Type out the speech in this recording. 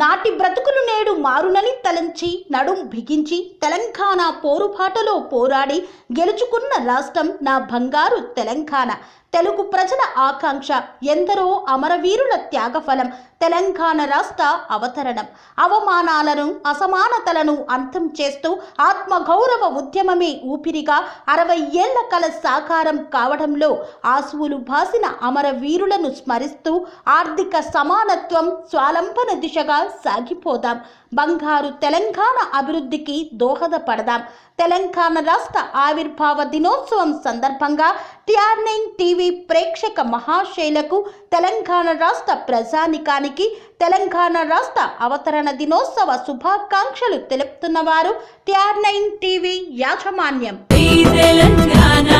నాటి బ్రతుకులు నేడు మారునని తలంచి నడుం బిగించి తెలంగాణ పోరుబాటలో పోరాడి గెలుచుకున్న రాష్ట్రం నా బంగారు తెలంగాణ. తెలుగు ప్రజల ఆకాంక్ష ఎందరో అమరవీరుల త్యాగఫలం తెలంగాణ రాష్ట్ర అవతరణం. అవమానాలను అసమానతలను అంతం చేస్తూ ఆత్మగౌరవ ఉద్యమమే ఊపిరిగా అరవై ఏళ్ళ కల సాకారం కావడంలో ఆసువులు భాసిన అమరవీరులను స్మరిస్తూ ఆర్థిక సమానత్వం స్వాలంబన దిశగా సాగిపోదాం. బంగారు తెలంగాణ అభివృద్ధికి దోహదపడదాం. తెలంగాణ రాష్ట్ర ఆవిర్భావ దినోత్సవం సందర్భంగా టిఆర్ నైన్ టీవీ ప్రేక్షక మహాశైలకు తెలంగాణ రాష్ట్ర ప్రజానికానికి తెలంగాణ రాష్ట్ర అవతరణ దినోత్సవ శుభాకాంక్షలు తెలుపుతున్నవారు టిఆర్ నైన్ టీవీ యాజమాన్యం. తెలంగాణ